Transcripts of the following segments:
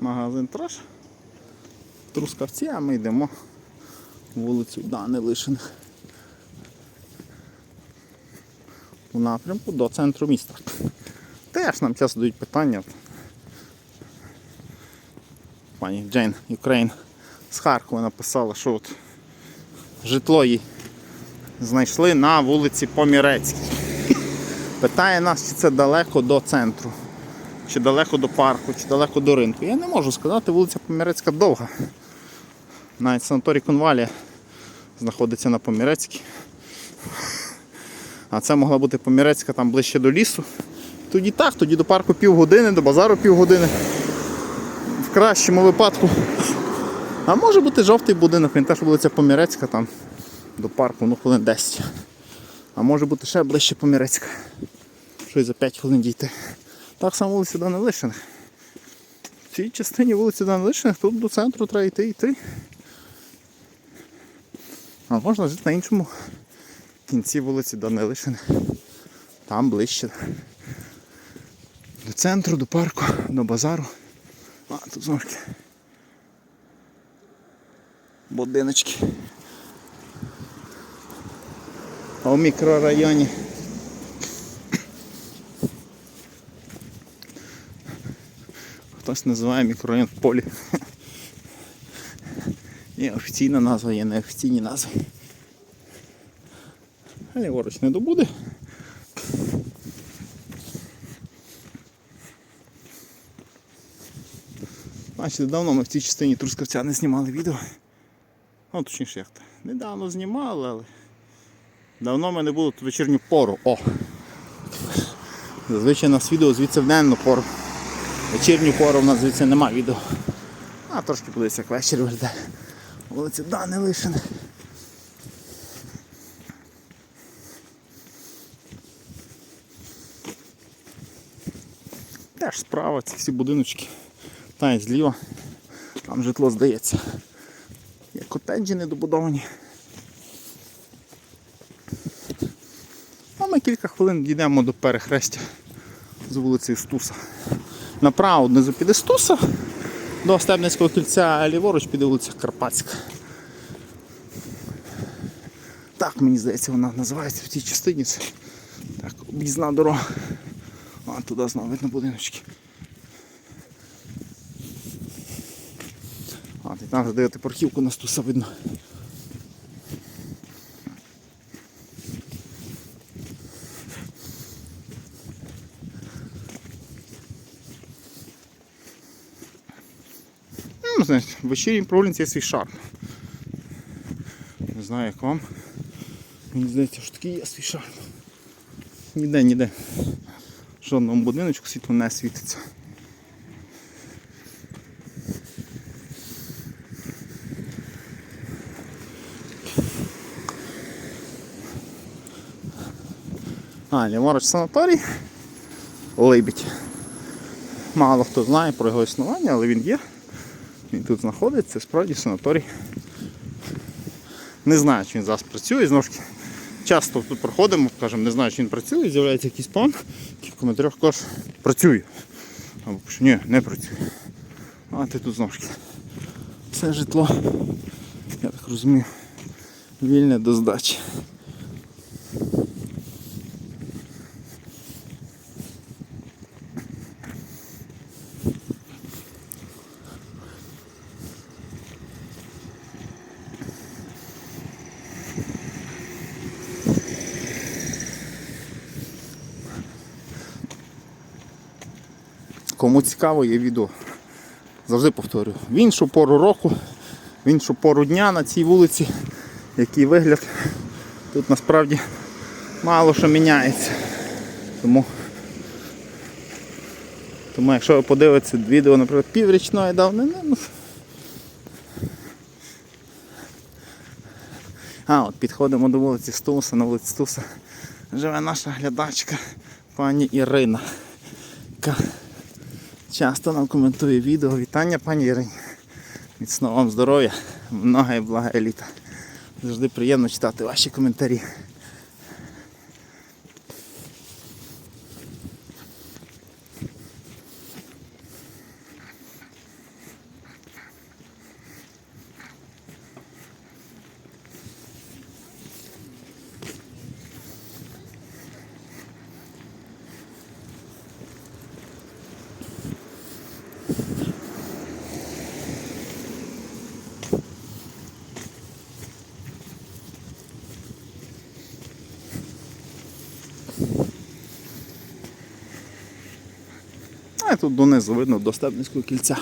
магазин Траш. Трускавці, а ми йдемо вулицю Данилишиних. У напрямку до центру міста. Теж нам часто дають питання. Пані Джейн Юкрейн з Харкова написала, що от житло їй знайшли на вулиці Помірецькій. Питає нас, чи це далеко до центру, чи далеко до парку, чи далеко до ринку. Я не можу сказати, вулиця Помірецька довга. Навіть санаторій Конвалія знаходиться на Помірецькій. А це могла бути Помірецька там ближче до лісу. Тоді так, тоді до парку півгодини, до базару півгодини. В кращому випадку. А може бути жовтий будинок, він теж вулиця Помірецька, там до парку, ну хвилин 10. А може бути ще ближче Помірецька. Щось за 5 хвилин дійти. Так само вулиця Данилишиних. В цій частині вулиці Данилишиних тут до центру треба йти йти. А можна жити на іншому кінці вулиці Данилишиних. Там ближче. До центру, до парку, до базару. А, тут знову. Будиночки. А у мікрорайоні. Хтось називає мікрорайон в полі. Є офіційна назва, є неофіційні назви. Ліворуч не добуде. Бачите, давно ми в цій частині Трускавця не знімали відео. Ну, точніше, як то. Недавно знімали, але давно ми не було тут вечірню пору. О! Зазвичай у нас відео звідси в денну пору. Вечірню пору в нас звідси нема відео. А трошки подивися, як вечір виглядає. Вулиця Данилишина. Теж справа ці всі будиночки. Та й зліва. Там житло здається. Є котеджі недобудовані. А ми кілька хвилин дійдемо до перехрестя з вулиці Стуса. Направо внизу піде Стуса до Стебницького кільця, а ліворуч піде вулиця Карпатська. Так, мені здається, вона називається в цій частині. Це так, об'їзна дорога. А туди знову видно будиночки. А, ти там задаєте парківку на Стуса видно. Знаєш, в вечірній прогулянці є свій шарм. Не знаю як вам. Мені здається, що такий є свій шарм. Ніде, ніде. В жодному будиночку світло не світиться. А, ліворуч санаторій. Либідь. Мало хто знає про його існування, але він є. Він тут знаходиться, справді санаторій. Не знаю, чи він зараз працює, знову ж. Часто тут проходимо, кажемо, не знаю, чи він працює, з'являється якийсь пан, який в коментарях каже, працює. Або пише, ні, не працює. А ти тут знову ж. Це житло, я так розумію, вільне до здачі. Кому цікаво, є відео. Завжди повторюю. В іншу пору року, в іншу пору дня на цій вулиці, який вигляд. Тут насправді мало що міняється. Тому, тому якщо ви подивитеся відео, наприклад, піврічної давнини, ну, А, от підходимо до вулиці Стуса, на вулиці Стуса живе наша глядачка пані Ірина. Часто нам коментує відео. Вітання пані Ірині. Міцного вам здоров'я, много і блага еліта. Завжди приємно читати ваші коментарі. Тут донизу видно до Стебницького кільця.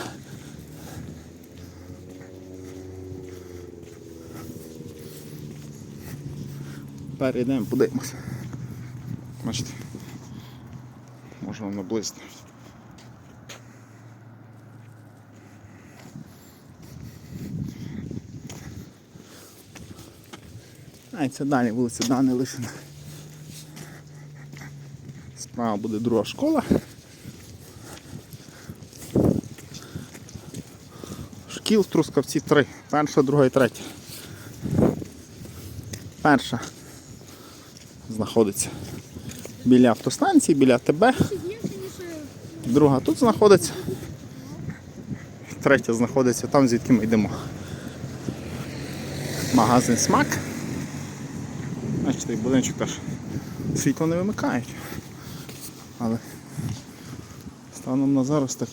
Перейдемо, подивимося. Бачите. Може вам наблизити. А і це далі вулиця Дани Лишина. Справа буде друга школа. Шкіл в Трускавці три. Перша, друга і третя. Перша знаходиться біля автостанції, біля ТБ. Друга тут знаходиться. Третя знаходиться там, звідки ми йдемо. Магазин смак. Бачите, будиночок теж світло не вимикають. Але станом на зараз так.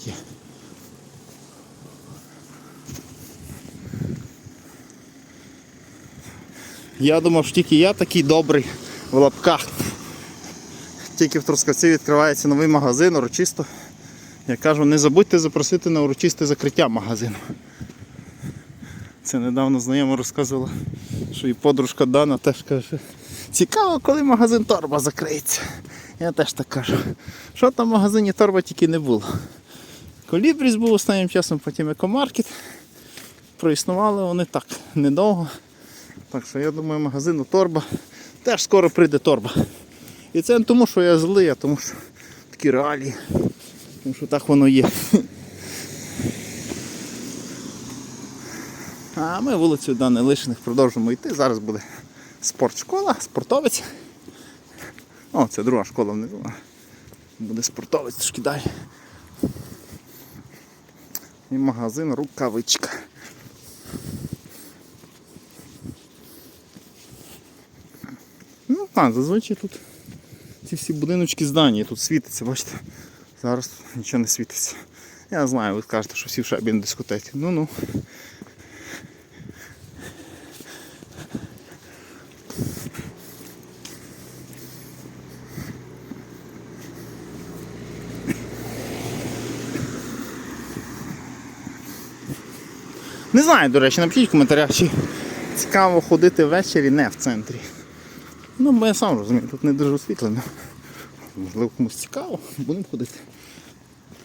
Я думав, що тільки я такий добрий в лапках. Тільки в Трускавці відкривається новий магазин урочисто. Я кажу, не забудьте запросити на урочисте закриття магазину. Це недавно знайома розказувала, що і подружка Дана теж каже, цікаво, коли магазин торба закриється. Я теж так кажу. Що там в магазині торба тільки не було. Колібріс був останнім часом, потім екомаркет. Проіснували вони так недовго. Так що я думаю, магазину торба. Теж скоро прийде торба. І це не тому, що я злий, а тому що такі реалії. Тому що так воно є. А ми вулицю Дани Лишиних продовжуємо йти. Зараз буде спортшкола, спортовець. О, це друга школа внизу. Буде спортовець трошки далі. І магазин рукавичка. Так, зазвичай тут ці всі будиночки здані, тут світиться, бачите. Зараз нічого не світиться. Я знаю, ви кажете, що всі в шабі на дискотеці. Ну-ну. Не знаю, до речі, напишіть в коментарях, чи цікаво ходити ввечері не в центрі. Ну, бо я сам розумію, тут не дуже освітлено. Можливо, комусь цікаво, будемо ходити.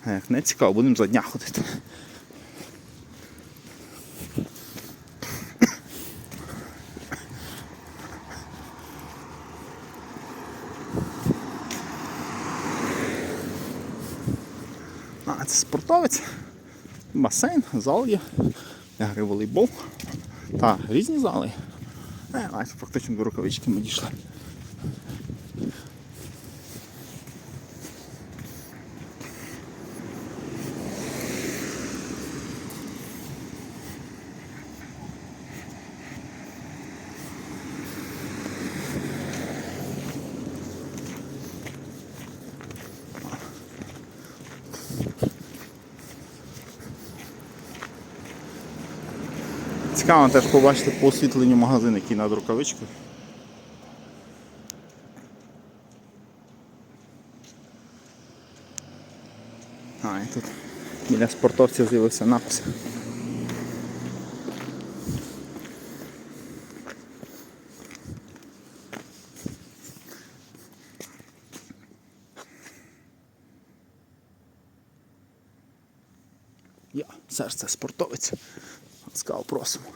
А як не цікаво, будемо за дня ходити. А, це спортовець, басейн, зал є, я граю волейбол. Та, різні зали. Е, майже практично до рукавички ми дійшли. Цікаво теж побачити по освітленню магазин, який над рукавичкою. А, і тут біля спортовців з'явився напис. Серце спортовець. Ласкаво просимо.